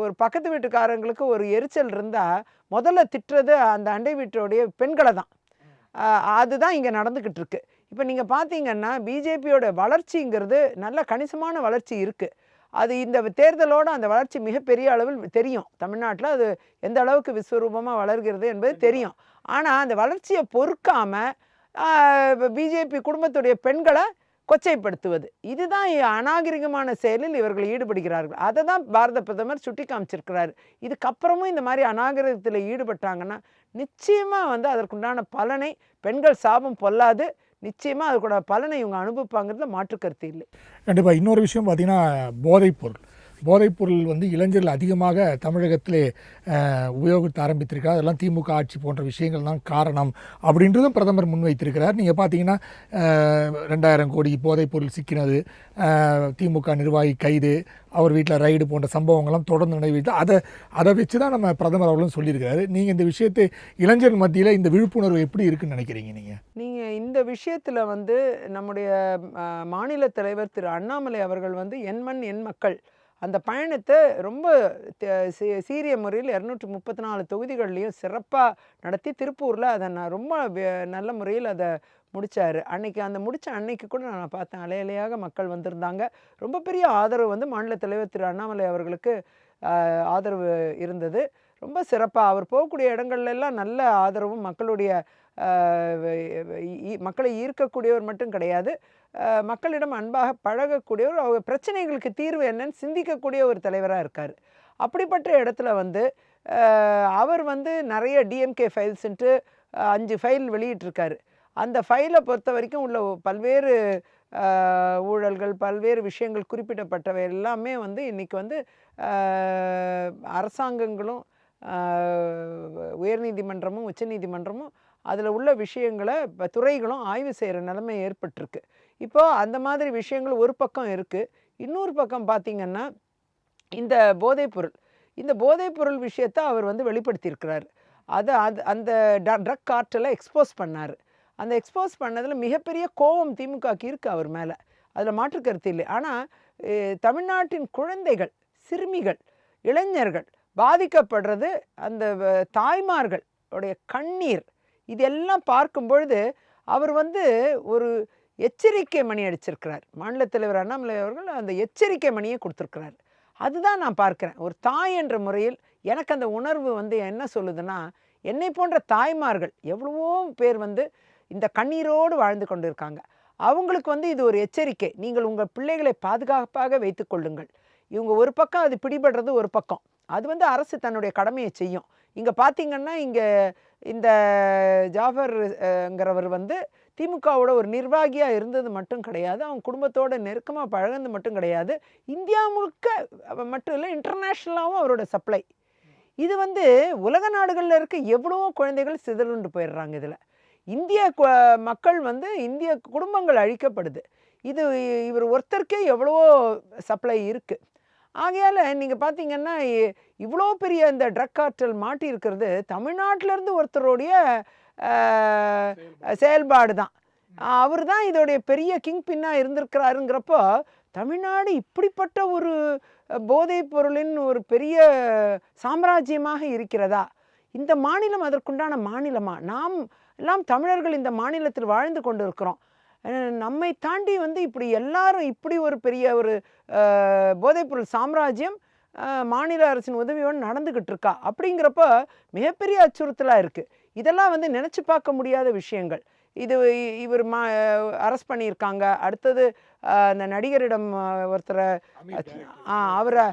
ஒரு பக்கத்து வீட்டுக்காரங்களுக்கு ஒரு எரிச்சல் இருந்தால் முதல்ல திட்டுறது அந்த அண்டை வீட்டோடைய பெண்களை தான். அதுதான் இங்கே நடந்துக்கிட்டு இருக்கு. இப்போ நீங்கள் பார்த்தீங்கன்னா பிஜேபியோட வளர்ச்சிங்கிறது நல்ல கணிசமான வளர்ச்சி இருக்குது அது இந்த தேர்தலோடு அந்த வளர்ச்சி மிகப்பெரிய அளவில் தெரியும். தமிழ்நாட்டில் அது எந்த அளவுக்கு விஸ்வரூபமாக வளர்கிறது என்பது தெரியும். ஆனால் அந்த வளர்ச்சியை பொறுக்காமல் பிஜேபி குடும்பத்துடைய பெண்களை கொச்சைப்படுத்துவது. இதுதான் அநாகரிகமான செயலில் இவர்கள் ஈடுபடுகிறார்கள். அதை தான் பாரத பிரதமர் சுட்டி காமிச்சிருக்கிறார் இதுக்கப்புறமும் இந்த மாதிரி அநாகரிகத்தில் ஈடுபட்டாங்கன்னா நிச்சயமாக வந்து அதற்குண்டான பலனை பெண்கள் சாபம் பொல்லாது நிச்சயமாக அதுக்கூட பலனை இவங்க அனுபவிப்பாங்கிறதுல மாற்று கருத்து இல்லை. கண்டிப்பாக இன்னொரு விஷயம் பார்த்திங்கன்னா போதைப் பொருள். போதைப்பொருள் வந்து இளைஞர்கள் அதிகமாக தமிழகத்திலே உபயோகித்து ஆரம்பித்திருக்கிறார். அதெல்லாம் திமுக ஆட்சி போன்ற விஷயங்கள் தான் காரணம் அப்படின்றதும் பிரதமர் முன்வைத்திருக்கிறார். நீங்கள் பார்த்தீங்கன்னா ரெண்டாயிரம் கோடி போதைப்பொருள் சிக்கினது திமுக நிர்வாகி கைது அவர் வீட்டில் ரைடு போன்ற சம்பவங்கள்லாம் தொடர்ந்து நடைபெற்று அதை அதை வச்சு தான் நம்ம பிரதமர் அவர்களும் சொல்லியிருக்காரு நீங்கள் இந்த விஷயத்தை இளைஞர் மத்தியில் இந்த விழிப்புணர்வு எப்படி இருக்குன்னு நினைக்கிறீங்க நீங்கள் நீங்கள் இந்த விஷயத்தில் வந்து நம்முடைய மாநில தலைவர் திரு அண்ணாமலை அவர்கள் வந்து என் மண் என் மக்கள் அந்த பயணத்தை ரொம்ப சீரிய முறையில் இரநூற்றி முப்பத்தி நாலு தொகுதிகள்லையும் சிறப்பாக நடத்தி திருப்பூரில் அதை நான் ரொம்ப நல்ல முறையில் அதை முடித்தார் அன்னைக்கு அந்த முடித்த அன்னைக்கு கூட நான் பார்த்தேன் அலையலையாக மக்கள் வந்திருந்தாங்க. ரொம்ப பெரிய ஆதரவு வந்து மாநில தலைவர் திரு அண்ணாமலை அவர்களுக்கு ஆதரவு இருந்தது. ரொம்ப சிறப்பாக அவர் போகக்கூடிய இடங்கள்ல எல்லாம் நல்ல ஆதரவும் மக்களுடைய மக்களை ஈர்க்கக்கூடியவர் மட்டும் கிடையாது. மக்களிடம் அன்பாக பழகக்கூடியவர் அவர் பிரச்சனைகளுக்கு தீர்வு என்னன்னு சிந்திக்கக்கூடிய ஒரு தலைவராக இருக்கார். அப்படிப்பட்ட இடத்துல வந்து அவர் வந்து நிறைய டிஎம்கே ஃபைல்ஸ்ன்ட்டு அஞ்சு ஃபைல் வெளியிட்டிருக்காரு. அந்த ஃபைலை பொறுத்த வரைக்கும் உள்ள பல்வேறு ஊழல்கள் பல்வேறு விஷயங்கள் குறிப்பிடப்பட்டவை எல்லாமே வந்து இன்றைக்கி வந்து அரசாங்கங்களும் உயர்நீதிமன்றமும் உச்சநீதிமன்றமும் அதில் உள்ள விஷயங்களை இப்போ துறைகளும் ஆய்வு செய்கிற நிலைமை ஏற்பட்டிருக்கு. இப்போ அந்த மாதிரி விஷயங்கள் ஒரு பக்கம் இருக்குது இன்னொரு பக்கம் பார்த்திங்கன்னா இந்த போதைப்பொருள் இந்த போதைப்பொருள் விஷயத்தை அவர் வந்து வெளிப்படுத்தியிருக்கிறார். அதை அது அந்த ட்ரக் கார்ட்டலை எக்ஸ்போஸ் பண்ணார். அந்த எக்ஸ்போஸ் பண்ணதில் மிகப்பெரிய கோபம் திமுகக்கு இருக்குது அவர் மேலே. அதில் மாற்றுக்கருத்து இல்லை. ஆனால் தமிழ்நாட்டின் குழந்தைகள் சிறுமிகள் இளைஞர்கள் பாதிக்கப்படுறது அந்த வ- தாய்மார்கள் உடைய கண்ணீர் இதெல்லாம் பார்க்கும் பொழுது அவர் வந்து ஒரு எச்சரிக்கை மணி அடிச்சிருக்கிறார். மாநில தலைவர் அண்ணாமலை அவர்கள் அந்த எச்சரிக்கை மணியை கொடுத்துருக்கிறார். அதுதான் நான் பார்க்குறேன். ஒரு தாய் என்ற முறையில் எனக்கு அந்த உணர்வு வந்து என்ன சொல்லுதுன்னா என்னை போன்ற தாய்மார்கள் எவ்வளவோ பேர் வந்து இந்த கண்ணீரோடு வாழ்ந்து கொண்டிருக்காங்க. அவங்களுக்கு வந்து இது ஒரு எச்சரிக்கை. நீங்கள் உங்கள் பிள்ளைகளை பாதுகாப்பாக வைத்து கொள்ளுங்கள். இவங்க ஒரு பக்கம் அது பிடிபடுறது ஒரு பக்கம். அது வந்து அரசு தன்னுடைய கடமையை செய்யும். இங்கே பார்த்தீங்கன்னா இங்கே இந்த ஜாஃபர்ங்கிறவர் வந்து திமுகவோட ஒரு நிர்வாகியாக இருந்தது மட்டும் கிடையாது. அவங்க குடும்பத்தோட நெருக்கமாக பழகுனது மட்டும் கிடையாது. இந்தியா முழுக்க மட்டும் இல்லை இன்டர்நேஷ்னலாகவும் அவரோட சப்ளை இது வந்து உலக நாடுகளில் இருக்க எவ்வளவோ குழந்தைகள் சிதறுண்டு போயிடுறாங்க இதில். இந்திய கு- மக்கள் வந்து இந்திய குடும்பங்கள் அழிக்கப்படுது. இது இவர் ஒருத்தருக்கே எவ்வளவோ சப்ளை இருக்குது ஆகையால் நீங்கள் பார்த்தீங்கன்னா இவ்வளோ பெரிய இந்த ட்ரக் கார்ட்டல் மாட்டி இருக்கிறது தமிழ்நாட்டிலேருந்து ஒருத்தருடைய செயல்பாடு. தான் அவர் தான் இதோடைய பெரிய கிங் பின்னாக இருந்திருக்கிறாருங்கிறப்போ தமிழ்நாடு இப்படிப்பட்ட ஒரு போதைப் பொருளின் ஒரு பெரிய சாம்ராஜ்யமாக இருக்கிறதா? இந்த மாநிலம் அதற்குண்டான மாநிலமா? நாம் எல்லாம் தமிழர்கள் இந்த மாநிலத்தில் வாழ்ந்து கொண்டு இருக்கிறோம் நம்மை தாண்டி வந்து இப்படி எல்லாரும் இப்படி ஒரு பெரிய ஒரு போதைப்பொருள் சாம்ராஜ்யம் மாநில அரசின் உதவியோடு நடந்துக்கிட்டு இருக்கா? அப்படிங்கிறப்ப மிகப்பெரிய அச்சுறுத்தலாக இருக்குது இதெல்லாம் வந்து நினச்சி பார்க்க முடியாத விஷயங்கள். இது இவர் மா அரெஸ்ட் பண்ணியிருக்காங்க. அடுத்தது அந்த நடிகரிடம் ஒருத்தரை ஆ அவரை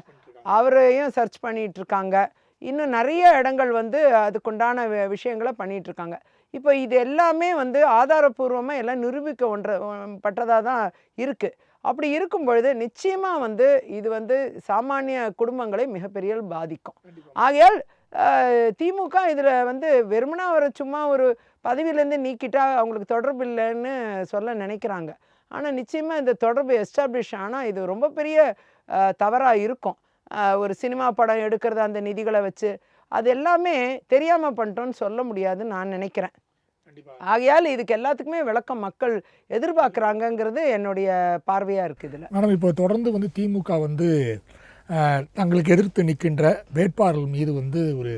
அவரையும் சர்ச் பண்ணிட்டு இருக்காங்க. இன்னும் நிறைய இடங்கள் வந்து அதுக்குண்டான விஷயங்களை பண்ணிட்டு இருக்காங்க. இப்போ இது எல்லாமே வந்து ஆதாரப்பூர்வமாக எல்லாம் நிரூபிக்க ஒன்ற பட்டதாக தான் இருக்குது அப்படி இருக்கும் பொழுது நிச்சயமாக வந்து இது வந்து சாமானிய குடும்பங்களை மிகப்பெரிய பாதிக்கும். ஆகையால் திமுக இதில் வந்து வெறுமனா அவரை சும்மா ஒரு பதவியிலேருந்து நீக்கிட்டா அவங்களுக்கு தொடர்பு இல்லைன்னு சொல்ல நினைக்கிறாங்க. ஆனால் நிச்சயமாக இந்த தொடர்பு எஸ்டாப்ளிஷ் ஆனால் இது ரொம்ப பெரிய தவறாக இருக்கும். ஒரு சினிமா படம் எடுக்கிறது அந்த நிதிகளை வச்சு அது எல்லாமே தெரியாமல் பண்ணிட்டோன்னு சொல்ல முடியாதுன்னு நான் நினைக்கிறேன். ஆகையால் இதுக்கு எல்லாத்துக்குமே விளக்கம் மக்கள் எதிர்பார்க்குறாங்கங்கிறது என்னுடைய பார்வையாக இருக்குது இதில். மேடம் இப்போ தொடர்ந்து வந்து திமுக வந்து தங்களுக்கு எதிர்த்து நிற்கின்ற வேட்பாளர்கள் மீது வந்து ஒரு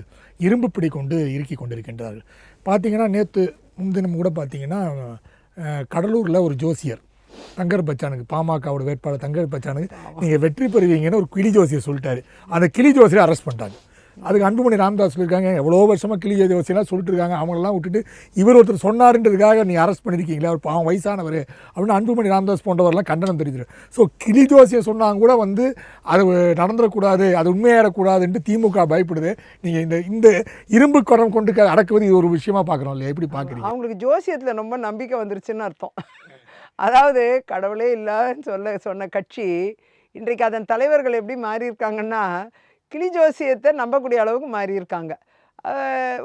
இரும்பு பிடி கொண்டு இறுக்கி கொண்டிருக்கின்றார்கள். பார்த்தீங்கன்னா நேற்று முன்தினம் கூட பார்த்தீங்கன்னா கடலூரில் ஒரு ஜோசியர் தங்கர் பச்சானுக்கு பாமகவோட வேட்பாளர் தங்கர் பச்சானுக்கு நீங்கள் வெற்றி பெறுவீங்கன்னு ஒரு கிளி ஜோசியர் சொல்லிட்டாரு. அந்த கிளி ஜோசியரை அரெஸ்ட் பண்ணிட்டாங்க. அதுக்கு அன்புமணி ராமதாஸ் சொல்லியிருக்காங்க. எவ்வளோ வருஷமாக கிளி ஜோசியெல்லாம் சொல்லிட்டு இருக்காங்க அவங்களெல்லாம் விட்டுட்டு இவர் ஒருத்தர் சொன்னாருன்றதுக்காக நீ அரெஸ்ட் பண்ணியிருக்கீங்களா அவர் பாவம் வயசானவர் அப்படின்னு அன்புமணி ராமதாஸ் போன்றவரெல்லாம் கண்டனம் தெரிவிச்சிரு ஸோ கிளி ஜோசியை சொன்னாங்க கூட வந்து அது நடந்துடக்கூடாது அது உண்மையாயிடக்கூடாதுன்ட்டு திமுக பயப்படுது. நீங்கள் இந்த இந்த இரும்பு குடம் கொண்டு அடக்குவது இது ஒரு விஷயமா பார்க்குறோம் இல்லையா? எப்படி பார்க்குறீங்க அவங்களுக்கு ஜோசியத்தில் ரொம்ப நம்பிக்கை வந்துருச்சுன்னு அர்த்தம். அதாவது கடவுளே இல்லைன்னு சொல்ல சொன்ன கட்சி இன்றைக்கு அதன் தலைவர்கள் எப்படி மாறியிருக்காங்கன்னா கிளி ஜோசியத்தை நம்பக்கூடிய அளவுக்கு மாறியிருக்காங்க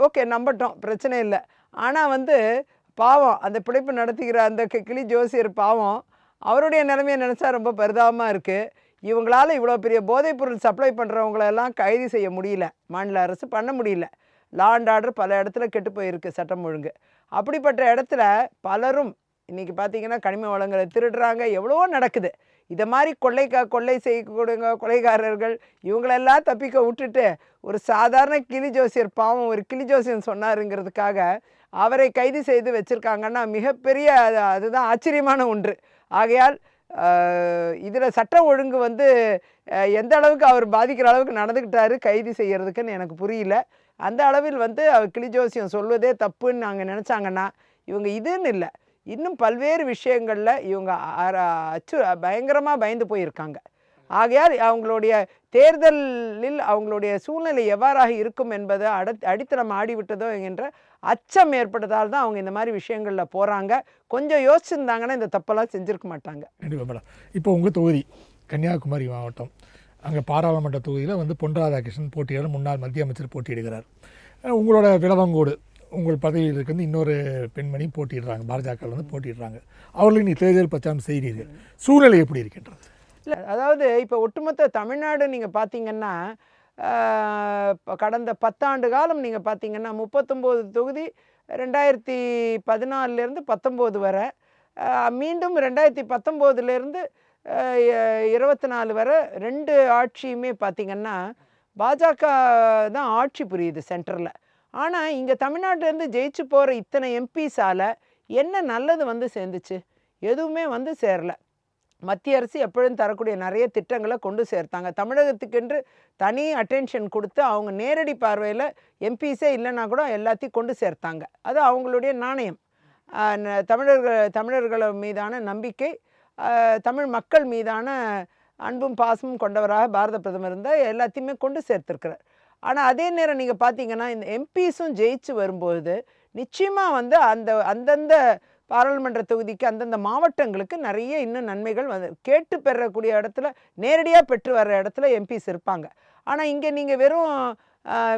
ஓகே நம்பட்டோம் பிரச்சனை இல்லை. ஆனால் வந்து பாவம் அந்த பிழைப்பு நடத்துகிற அந்த கி- கிளி ஜோசியர் பாவம் அவருடைய நிலைமையை நினச்சா ரொம்ப பரிதாபமாக இருக்குது இவங்களால் இவ்வளோ பெரிய போதைப்பொருள் சப்ளை பண்ணுறவங்களெல்லாம் கைது செய்ய முடியல. மாநில அரசு பண்ண முடியல. லா அண்ட் ஆர்டர் பல இடத்துல கெட்டு போயிருக்கு சட்டம் ஒழுங்கு. அப்படிப்பட்ட இடத்துல பலரும் இன்றைக்கி பார்த்தீங்கன்னா கனிம வளங்களை திருடுறாங்க. எவ்வளவோ நடக்குது. இதை மாதிரி கொள்ளைக்கா கொள்ளை செய்யக்கூடிய கொலைகாரர்கள் இவங்களெல்லாம் தப்பிக்க விட்டுட்டு ஒரு சாதாரண கிளி ஜோசியர் பாவம் ஒரு கிளி ஜோசியன் சொன்னாருங்கிறதுக்காக அவரை கைது செய்து வச்சுருக்காங்கன்னா மிகப்பெரிய அது அதுதான் ஆச்சரியமான ஒன்று. ஆகையால் இதில் சட்ட ஒழுங்கு வந்து எந்த அளவுக்கு அவர் பாதிக்கிற அளவுக்கு நடந்துக்கிட்டாரு கைது செய்கிறதுக்குன்னு எனக்கு புரியல. அந்த அளவில் வந்து அவர் கிளி ஜோசியம் சொல்வதே தப்புன்னு நாங்கள் நினச்சாங்கன்னா இவங்க இதுன்னு இல்லை. இன்னும் பல்வேறு விஷயங்களில் இவங்க அச்சு பயங்கரமாக பயந்து போயிருக்காங்க. ஆகையால் அவங்களுடைய தேர்தலில் அவங்களுடைய சூழ்நிலை எவ்வாறாக இருக்கும் என்பதை அட அடித்தளம் ஆடிவிட்டதோ என்கின்ற அச்சம் ஏற்பட்டதால் தான் அவங்க இந்த மாதிரி விஷயங்களில் போகிறாங்க கொஞ்சம் யோசிச்சிருந்தாங்கன்னா இந்த தப்பெல்லாம் செஞ்சுருக்க மாட்டாங்க. கண்டிப்பாக மேடம். இப்போ உங்கள் தொகுதி கன்னியாகுமரி மாவட்டம். அங்கே பாராளுமன்ற தொகுதியில் வந்து பொன் ராதாகிருஷ்ணன் போட்டியிட முன்னாள் மத்திய அமைச்சர் போட்டியிடுகிறார். உங்களோட விளவங்கோடு உங்கள் பதவியில் இருந்து இன்னொரு பெண்மணி போட்டிடுறாங்க பாஜகவில் வந்து போட்டிடுறாங்க அவர்களுக்கு நீ தேர்தல் பிரச்சாரம் செய்கிறீர்கள். சூழ்நிலை எப்படி இருக்கின்றது? இல்லை அதாவது இப்போ ஒட்டுமொத்த தமிழ்நாடு நீங்கள் பார்த்தீங்கன்னா கடந்த பத்தாண்டு காலம் நீங்கள் பார்த்தீங்கன்னா முப்பத்தொம்போது தொகுதி ரெண்டாயிரத்தி பதினாலிருந்து பத்தொம்போது வரை மீண்டும் ரெண்டாயிரத்தி பத்தொம்போதுலேருந்து இருபத்தி நாலு வரை ரெண்டு ஆட்சியுமே பார்த்தீங்கன்னா பாஜக தான் ஆட்சி புரியுது சென்டரில். ஆனால் இங்கே தமிழ்நாட்டிலேருந்து ஜெயிச்சு போகிற இத்தனை எம்பிஸால் என்ன நல்லது வந்து சேர்ந்துச்சு? எதுவுமே வந்து சேரல. மத்திய அரசு எப்பொழுதும் தரக்கூடிய நிறைய திட்டங்களை கொண்டு சேர்த்தாங்க. தமிழகத்துக்கென்று தனி அட்டென்ஷன் கொடுத்து அவங்க நேரடி பார்வையில் எம்பிஸே இல்லைன்னா கூட எல்லாத்தையும் கொண்டு சேர்த்தாங்க. அது அவங்களுடைய நாணயம். தமிழர்கள் தமிழர்கள் மீதான நம்பிக்கை தமிழ் மக்கள் மீதான அன்பும் பாசமும் கொண்டவராக பாரத பிரதமர் இருந்தால் எல்லாத்தையுமே கொண்டு சேர்த்துருக்கிறார். ஆனால் அதே நேரம் நீங்கள் பார்த்தீங்கன்னா இந்த எம்பிஸும் ஜெயிச்சு வரும்போது நிச்சயமாக வந்து அந்த அந்தந்த பாராளுமன்ற தொகுதிக்கு அந்தந்த மாவட்டங்களுக்கு நிறைய இன்னும் நன்மைகள் வந்து கேட்டு பெறக்கூடிய இடத்துல நேரடியாக பெற்று வர்ற இடத்துல எம்பிஸ் இருப்பாங்க. ஆனால் இங்கே நீங்கள் வெறும்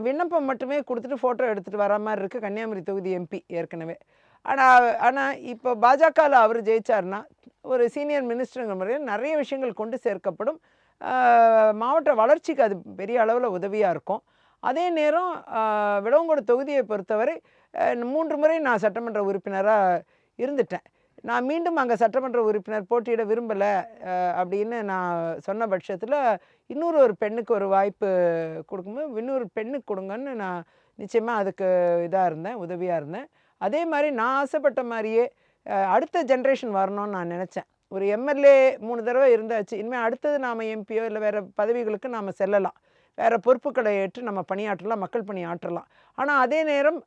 விண்ணப்பம் மட்டுமே கொடுத்துட்டு ஃபோட்டோ எடுத்துகிட்டு வர மாதிரி இருக்குது கன்னியாகுமரி தொகுதி எம்பி ஏற்கனவே. ஆனால் ஆனால் இப்போ பாஜகவில் அவர் ஜெயிச்சார்னா ஒரு சீனியர் மினிஸ்டருங்கிற முறையில் நிறைய விஷயங்கள் கொண்டு சேர்க்கப்படும். மாவட்ட வளர்ச்சிக்கு அது பெரிய அளவில் உதவியாக இருக்கும். அதே நேரம் ஆஹ், விளவங்கோடு தொகுதியை பொறுத்தவரை மூன்று முறை நான் சட்டமன்ற உறுப்பினராக இருந்துட்டேன். நான் மீண்டும் அங்கே சட்டமன்ற உறுப்பினர் போட்டியிட விரும்பலை அப்படின்னு நான் சொன்ன பட்சத்தில் இன்னொரு ஒரு பெண்ணுக்கு ஒரு வாய்ப்பு கொடுக்கும்போது இன்னொரு பெண்ணுக்கு கொடுங்கன்னு நான் நிச்சயமாக அதுக்கு இதாக இருந்தேன் உதவியாக இருந்தேன். அதே மாதிரி நான் ஆசைப்பட்ட மாதிரியே அடுத்த ஜென்ரேஷன் வரணும்னு நான் நினச்சேன். ஒரு எம்எல்ஏ மூணு தடவை இருந்தாச்சு. இனிமேல் அடுத்தது நாம் எம்பியோ இல்லை வேறு பதவிகளுக்கு நாம் செல்லலாம். வேறு பொறுப்புகளை ஏற்று நம்ம பணியாற்றலாம் மக்கள் பணி ஆற்றலாம். ஆனால் அதே நேரம்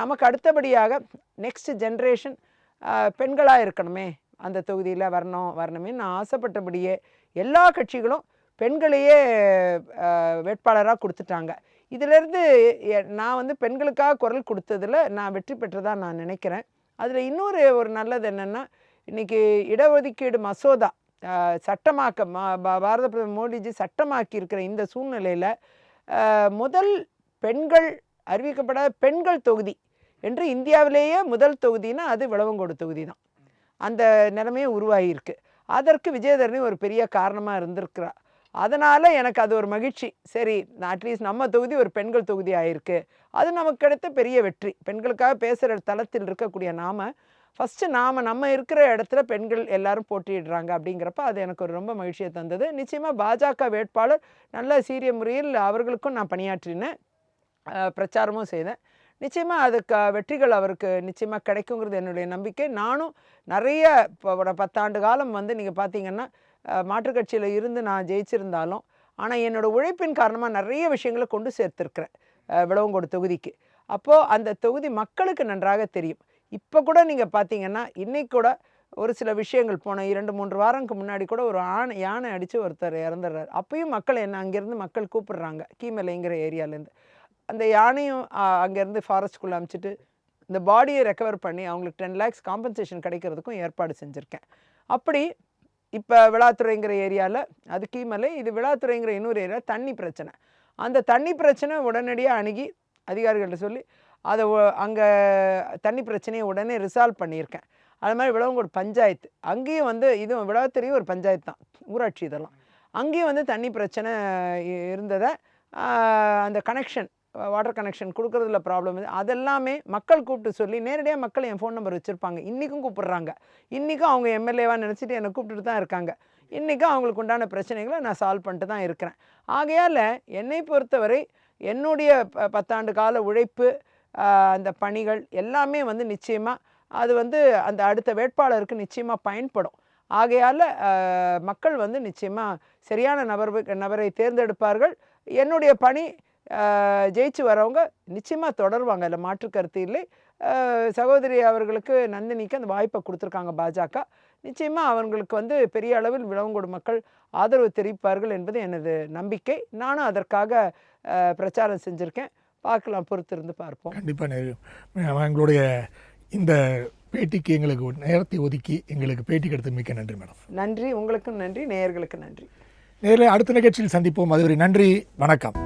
நமக்கு அடுத்தபடியாக நெக்ஸ்ட் ஜென்ரேஷன் பெண்களாக இருக்கணுமே. அந்த தொகுதியில் வரணும் வரணுமே நான் ஆசைப்பட்டபடியே எல்லா கட்சிகளும் பெண்களையே வேட்பாளராக கொடுத்துட்டாங்க. இதிலேருந்து நான் வந்து பெண்களுக்காக குரல் கொடுத்ததில் நான் வெற்றி பெற்றதாக நான் நினைக்கிறேன். அதில் இன்னொரு ஒரு நல்லது என்னென்னா இன்றைக்கி இடஒதுக்கீடு மசோதா சட்டமாக்க மா- பாரத பிரதமர் மோடிஜி சட்டமாக்கி இருக்கிற இந்த சூழ்நிலையில் முதல் பெண்கள் அறிவிக்கப்படாத பெண்கள் தொகுதி என்று இந்தியாவிலேயே முதல் தொகுதினா அது விளவங்கோடு தொகுதி தான் அந்த நிலைமையும் உருவாகியிருக்கு. அதற்கு விஜயதரணி ஒரு பெரிய காரணமாக இருந்திருக்கிறா. அதனால் எனக்கு அது ஒரு மகிழ்ச்சி. சரி அட்லீஸ்ட் நம்ம தொகுதி ஒரு பெண்கள் தொகுதி ஆயிருக்கு. அது நமக்கு கிடைத்த பெரிய வெற்றி. பெண்களுக்காக பேசுகிற தளத்தில் இருக்கக்கூடிய நாம ஃபஸ்ட்டு நாம் நம்ம இருக்கிற இடத்துல பெண்கள் எல்லாரும் போட்டியிடுறாங்க அப்படிங்கிறப்ப அது எனக்கு ஒரு ரொம்ப மகிழ்ச்சியை தந்தது. நிச்சயமாக பாஜக வேட்பாளர் நல்ல சீரிய முறையில் அவர்களுக்கும் நான் பணியாற்றினேன். பிரச்சாரமும் செய்தேன். நிச்சயமாக அதுக்கு வெற்றிகள் அவருக்கு நிச்சயமாக கிடைக்குங்கிறது என்னுடைய நம்பிக்கை. நானும் நிறைய இப்போ பத்தாண்டு காலம் வந்து நீங்கள் பார்த்தீங்கன்னா மாற்றுக்கட்சியில் மாற்றுக் கட்சியில் இருந்து நான் ஜெயிச்சிருந்தாலும் ஆனால் என்னோடய உழைப்பின் காரணமாக நிறைய விஷயங்களை கொண்டு சேர்த்துருக்கிறேன் விளவங்கோடு தொகுதிக்கு. அப்போது அந்த தொகுதி மக்களுக்கு நன்றாக தெரியும். இப்போ கூட நீங்கள் பார்த்தீங்கன்னா இன்றைக்கி கூட ஒரு சில விஷயங்கள் போன இரண்டு மூன்று வாரங்களுக்கு முன்னாடி கூட ஒரு ஆணை யானை அடித்து ஒருத்தர் இறந்துடுறாரு. அப்பயும் மக்கள் என்ன அங்கேருந்து மக்கள் கூப்பிடுறாங்க கீமலைங்கிற ஏரியாலேருந்து. அந்த யானையும் அங்கேருந்து ஃபாரஸ்ட்குள்ளே அமுச்சிட்டு இந்த பாடியை ரெக்கவர் பண்ணி அவங்களுக்கு டென் லேக்ஸ் காம்பன்சேஷன் கிடைக்கிறதுக்கும் ஏற்பாடு செஞ்சுருக்கேன். அப்படி இப்போ விழாத்துறைங்கிற ஏரியாவில் அது கீமலை இது விழாத்துறைங்கிற இன்னொரு ஏரியா தண்ணி பிரச்சனை. அந்த தண்ணி பிரச்சனை உடனடியாக அணுகி அதிகாரிகள்கிட்ட சொல்லி அதை அங்கே தண்ணி பிரச்சனையை உடனே ரிசால்வ் பண்ணியிருக்கேன். அது மாதிரி விளவங்கோடு பஞ்சாயத்து. அங்கேயும் வந்து இதுவும் விழாத்துறையும் ஒரு பஞ்சாயத்து தான். ஊராட்சி இதெல்லாம். அங்கேயும் வந்து தண்ணி பிரச்சனை இருந்ததை அந்த கனெக்ஷன் வாட்டர் கனெக்ஷன் கொடுக்குறதுல ப்ராப்ளம் இது. அதெல்லாமே மக்கள் கூப்பிட்டு சொல்லி நேரடியாக மக்கள் என் ஃபோன் நம்பர் வச்சுருப்பாங்க. இன்றைக்கும் கூப்பிட்றாங்க. இன்றைக்கும் அவங்க எம்எல்ஏவாக நினச்சிட்டு என்னை கூப்பிட்டுட்டு தான் இருக்காங்க. இன்றைக்கும் அவங்களுக்கு உண்டான பிரச்சனைகளை நான் சால்வ் பண்ணிட்டு தான் இருக்கிறேன். ஆகையால் என்னை பொறுத்தவரை என்னுடைய ப- பத்தாண்டு கால உழைப்பு அந்த பணிகள் எல்லாமே வந்து நிச்சயமாக அது வந்து அந்த அடுத்த வேட்பாளருக்கு நிச்சயமாக பயன்படும். ஆகையால் மக்கள் வந்து நிச்சயமாக சரியான நபர் நபரை தேர்ந்தெடுப்பார்கள். என்னுடைய பணி ஜெயிச்சு வரவங்க நிச்சயமாக தொடருவாங்க. அதில் மாற்று கருத்து இல்லை. சகோதரி அவர்களுக்கு நந்தினிக்கு அந்த வாய்ப்பை கொடுத்துருக்காங்க பாஜக. நிச்சயமாக அவங்களுக்கு வந்து பெரிய அளவில் விளவங்கோடு மக்கள் ஆதரவு தெரிவிப்பார்கள் என்பது எனது நம்பிக்கை. நானும் அதற்காக பிரச்சாரம் செஞ்சுருக்கேன். பார்க்கலாம் பொறுத்திருந்து பார்ப்போம். கண்டிப்பாக எங்களுடைய இந்த பேட்டிக்கு எங்களுக்கு நேரத்தை ஒதுக்கி எங்களுக்கு பேட்டி கிடைத்து மிக்க நன்றி மேடம். நன்றி உங்களுக்கும் நன்றி நேயர்களுக்கு நன்றி. நேரில் அடுத்த நிகழ்ச்சியில் சந்திப்போம். அதுவரை நன்றி வணக்கம்.